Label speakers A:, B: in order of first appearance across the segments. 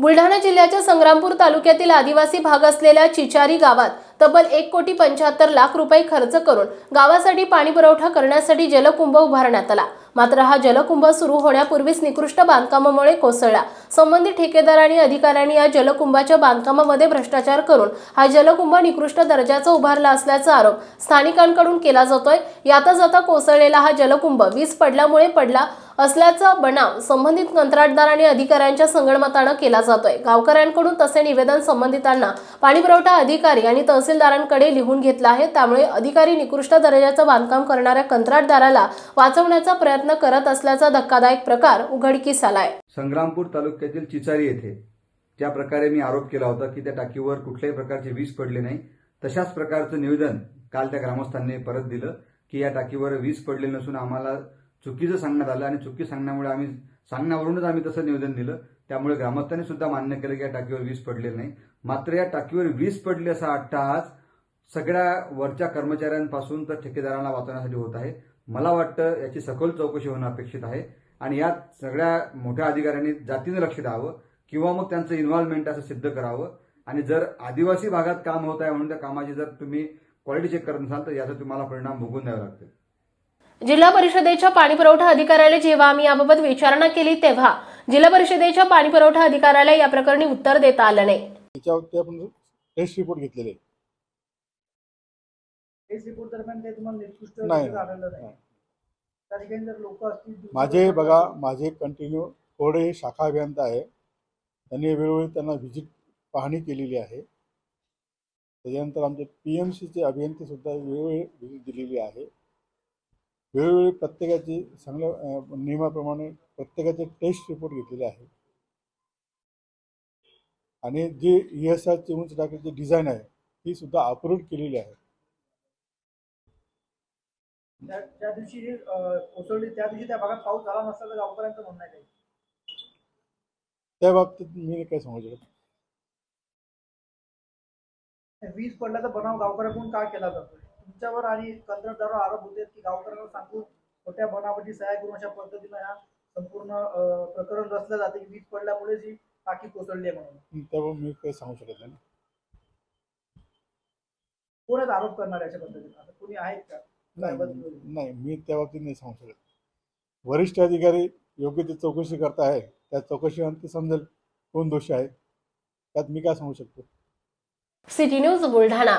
A: बुलढाणा जिल्ह्याच्या संग्रामपूर तालुक्यातील आदिवासी भाग असलेल्या चिचारी गावात तब्बल एक कोटी पंच्याहत्तर लाख रुपये खर्च करून गावासाठी पाणी पुरवठा करण्यासाठी जलकुंभ उभारण्यात आला. मात्र हा जलकुंभ सुरू होण्यापूर्वीच निकृष्ट बांधकामामुळे कोसळला. संबंधित ठेकेदार आणि अधिकाऱ्यांनी या जलकुंभाच्या बांधकामामध्ये भ्रष्टाचार करून हा जलकुंभ निकृष्ट दर्जाचा उभारला असल्याचा आरोप स्थानिकांकडून केला जातोय. यातच आता कोसळलेला हा जलकुंभ वीज पडल्यामुळे पडला असल्याचा बनाव संबंधित कंत्राटदार आणि अधिकाऱ्यांच्या संगणमतानं केला जातोय. गावकऱ्यांकडून तसे निवेदन संबंधितांना पाणीपुरवठा अधिकारी आणि तहसीलदारांकडे लिहून घेतलं आहे. त्यामुळे अधिकारी निकृष्ट दर्जाचं बांधकाम करणाऱ्या कंत्राटदाराला वाचवण्याचा प्रयत्न करत असल्याचा धक्कादायक प्रकार उघडकीस आलाय
B: संग्रामपूर तालुक्यातील चिचारी येथे ज्या प्रकारे मी आरोप केला होता की त्या टाकीवर कुठल्याही प्रकारचे वीज पडले नाही तशाच प्रकारचं निवेदन काल त्या ग्रामस्थांनी परत दिलं की या टाकीवर वीज पडले नसून आम्हाला चुकीचं सांगण्यात आलं आणि चुकी सांगण्यामुळे आम्ही सांगण्यावरूनच आम्ही तसं निवेदन दिलं. त्यामुळे ग्रामस्थांनी सुद्धा मान्य केलं की या टाकीवर वीज पडलेली नाही. मात्र या टाकीवर वीज पडली असा अट्टहास सगळ्या वरच्या कर्मचाऱ्यांपासून तर ठेकेदारांना वाचवण्यासाठी होत आहे. मला वाटतं याची सखोल चौकशी होणं अपेक्षित आहे आणि यात सगळ्या मोठ्या अधिकाऱ्यांनी जातीनं लक्ष द्यावं किंवा मग त्यांचं इन्व्हॉल्वमेंट असं सिद्ध करावं. आणि जर आदिवासी भागात काम होत आहे म्हणून त्या कामाची जर तुम्ही क्वालिटी चेक करत नसाल तर याचा तुम्हाला परिणाम भोगून द्यावा लागतील
A: जिल्हा परिषदेच्या पाणीपुरवठा अधिकाऱ्याला जेव्हा आम्ही याबाबत विचारणा केली तेव्हा जिल्हा परिषदेच्या पाणीपुरवठा अधिकाऱ्याला या प्रकरणी उत्तर देता आलं नाही.
C: त्याच्यावरती आपण टेस्ट रिपोर्ट घेतलेले माझे बघा माझे कंटिन्यू कोरडे हे शाखा अभियंता आहे. त्यांनी वेळोवेळी त्यांना व्हिजिट पाहणी केलेली आहे. त्याच्यानंतर आमचे पी एम सीचे अभियंते सुद्धा वेळोवेळी व्हिजिट दिलेली आहे. वेळोवेळी प्रत्येकाची चांगल्या नियमाप्रमाणे प्रत्येकाचे टेस्ट रिपोर्ट घेतलेले आहे आणि जे ई एस आरची उंच टाकीची डिझाईन आहे ती सुद्धा अप्रूव्ह केलेली आहे.
D: त्या दिवशी जी अं, कोसळली त्या दिवशी त्या भागात पाऊस झाला नसता तर गावकऱ्यांचं म्हणणं आहे काही
C: त्या बाबतीत मी काय सांगू शकत
D: वीज पडल्याचा बनाव गावकऱ्याकडून का केला जातो तुमच्यावर आणि कंत्राटदारावर आरोप होते की गावकऱ्यांना सांगून मोठ्या बनावटी सहाय्य करून अशा पद्धतीनं ह्या संपूर्ण प्रकरण रचलं जाते की वीज पडल्यामुळे जी टाकी कोसळली आहे म्हणून.
C: त्यावर मी काही सांगू शकत नाही
D: कोण आहेत आरोप करणार अशा पद्धतीने आता कोणी आहेत का?
C: नाही नाही मी त्या बाबतीत नाही सांगू शकत. वरिष्ठ अधिकारी योग्य ती चौकशी करता आहे त्या चौकशीनंतर समजेल कोण दोषी आहे. त्यात मी काय सांगू शकतो?
A: City news Buldhana.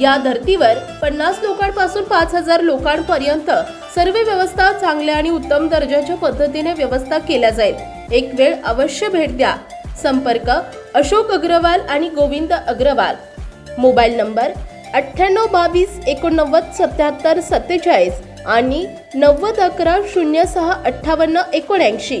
A: या धर्तीवर पन्नास लोकांपासून पाच हजार लोकांपर्यंत सर्व व्यवस्था चांगल्या आणि उत्तम दर्जाच्या पद्धतीने व्यवस्था केल्या जाईल. एक वेळ अवश्य भेट द्या. संपर्क अशोक अग्रवाल आणि गोविंद अग्रवाल. मोबाईल नंबर अठ्ठ्याण्णव बावीस एकोणनव्वद सत्याहत्तर सत्तेचाळीस आणि नव्वद अकरा शून्य सहा अठ्ठावन्न एकोणऐंशी.